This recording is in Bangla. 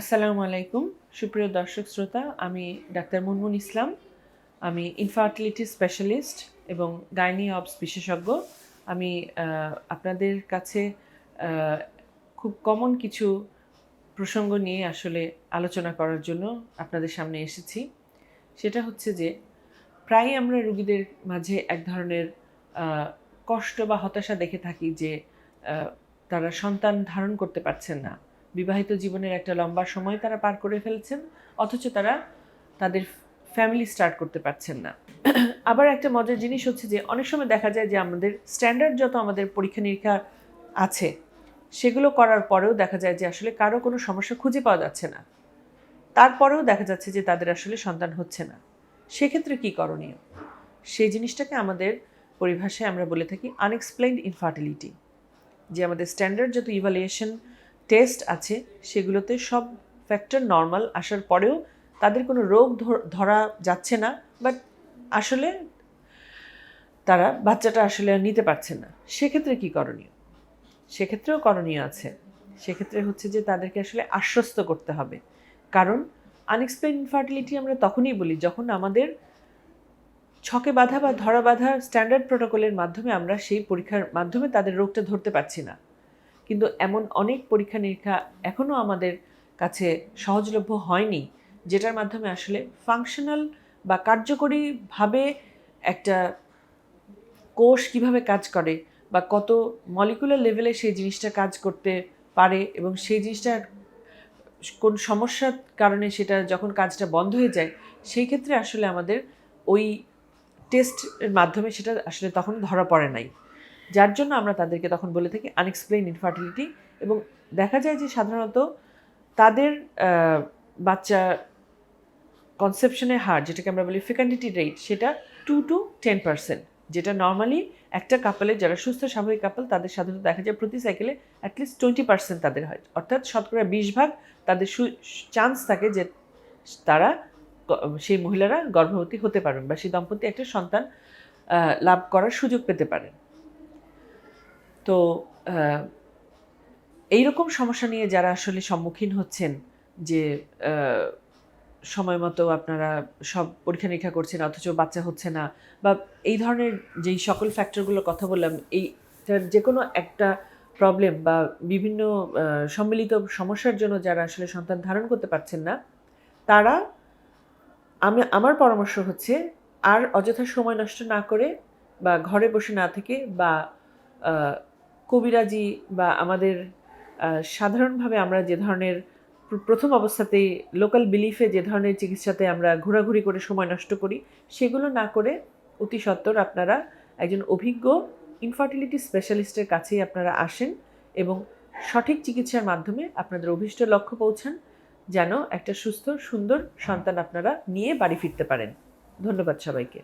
আসসালামু আলাইকুম। সুপ্রিয় দর্শক শ্রোতা, আমি ডাক্তার মুনমুন ইসলাম। আমি ইনফার্টিলিটি স্পেশালিস্ট এবং গাইনি অবস বিশেষজ্ঞ। আমি আপনাদের কাছে খুব কমন কিছু প্রসঙ্গ নিয়ে আসলে আলোচনা করার জন্য আপনাদের সামনে এসেছি। সেটা হচ্ছে যে, প্রায়ই আমরা রুগীদের মাঝে এক ধরনের কষ্ট বা হতাশা দেখে থাকি যে তারা সন্তান ধারণ করতে পারছেন না। বিবাহিত জীবনের একটা লম্বা সময় তারা পার করে ফেলছেন, অথচ তারা তাদের ফ্যামিলি স্টার্ট করতে পারছেন না। আবার একটা মজার জিনিস হচ্ছে যে, অনেক সময় দেখা যায় যে আমাদের স্ট্যান্ডার্ড যত আমাদের পরীক্ষা নিরীক্ষা আছে, সেগুলো করার পরেও দেখা যায় যে আসলে কারও কোনো সমস্যা খুঁজে পাওয়া যাচ্ছে না। তারপরেও দেখা যাচ্ছে যে তাদের আসলে সন্তান হচ্ছে না। সেক্ষেত্রে কি করণীয়? সেই জিনিসটাকে আমাদের পরিভাষায় আমরা বলে থাকি আনএক্সপ্লেইনড ইনফার্টিলিটি যে আমাদের স্ট্যান্ডার্ড যত ইভালুয়েশন টেস্ট আছে, সেগুলোতে সব ফ্যাক্টর নর্মাল আসার পরেও তাদের কোনো রোগ ধরা যাচ্ছে না বাট আসলে তারা বাচ্চাটা আসলে নিতে পারছে না। সেক্ষেত্রে কি করণীয়? সেক্ষেত্রেও করণীয় আছে। সেক্ষেত্রে হচ্ছে যে তাদেরকে আসলে আশ্বস্ত করতে হবে। কারণ আনএক্সপ্লেন ইনফার্টিলিটি আমরা তখনই বলি যখন আমাদের ছকে বাধা বা ধরা বাধা স্ট্যান্ডার্ড প্রোটোকলের মাধ্যমে আমরা সেই পরীক্ষার মাধ্যমে তাদের রোগটা ধরতে পারছি না। কিন্তু এমন অনেক পরীক্ষা নিরীক্ষা এখনও আমাদের কাছে সহজলভ্য হয়নি, যেটার মাধ্যমে আসলে ফাংশনাল বা কার্যকরীভাবে একটা কোষ কীভাবে কাজ করে বা কত মলিকুলার লেভেলে সেই জিনিসটা কাজ করতে পারে এবং সেই জিনিসটা কোন সমস্যার কারণে সেটা যখন কাজটা বন্ধ হয়ে যায়, সেই ক্ষেত্রে আসলে আমাদের ওই টেস্টের মাধ্যমে সেটা আসলে তখন ধরা পড়ে নাই। যার জন্য আমরা তাদেরকে তখন বলে থাকি আনএক্সপ্লেইন ইনফার্টিলিটি এবং দেখা যায় যে সাধারণত তাদের বাচ্চা কনসেপশনের হার, যেটাকে আমরা বলি ফিকান্ডিটি রেট সেটা টু টু টেন পার্সেন্ট যেটা নর্মালি একটা কাপলে যারা সুস্থ স্বাভাবিক কাপল তাদের সাধারণত দেখা যায় প্রতি সাইকেলে অ্যাটলিস্ট টোয়েন্টি পার্সেন্ট তাদের হয়। অর্থাৎ শতকরা বিশ ভাগ তাদের সু চান্স থাকে যে তারা সেই মহিলারা গর্ভবতী হতে পারেন বা সেই দম্পতি একটা সন্তান লাভ করার সুযোগ পেতে পারেন। তো আহ, এইরকম সমস্যা নিয়ে যারা আসলে সম্মুখীন হচ্ছেন যে সময় মতো আপনারা সব পরীক্ষা নিরীক্ষা করছেন অথচ বাচ্চা হচ্ছে না বা এই ধরনের যেই সকল ফ্যাক্টরগুলোর কথা বললাম এইটার যে কোনো একটা প্রবলেম বা বিভিন্ন সম্মিলিত সমস্যার জন্য যারা আসলে সন্তান ধারণ করতে পারছেন না তারা আমি আমার পরামর্শ হচ্ছে আর অযথা সময় নষ্ট না করে বা ঘরে বসে না থেকে বা কবিরাজি বা আমাদের সাধারণভাবে আমরা যে ধরনের প্রথম অবস্থাতেই লোকাল বিলিফে যে ধরনের চিকিৎসাতে আমরা ঘোরাঘুরি করে সময় নষ্ট করি, সেগুলো না করে অতি সত্বর আপনারা একজন অভিজ্ঞ ইনফার্টিলিটি স্পেশালিস্টের কাছেই আপনারা আসেন এবং সঠিক চিকিৎসার মাধ্যমে আপনাদের অভীষ্ট লক্ষ্য পৌঁছান, যেন একটা সুস্থ, সুন্দর সন্তান আপনারা নিয়ে বাড়ি ফিরতে পারেন। ধন্যবাদ সবাইকে।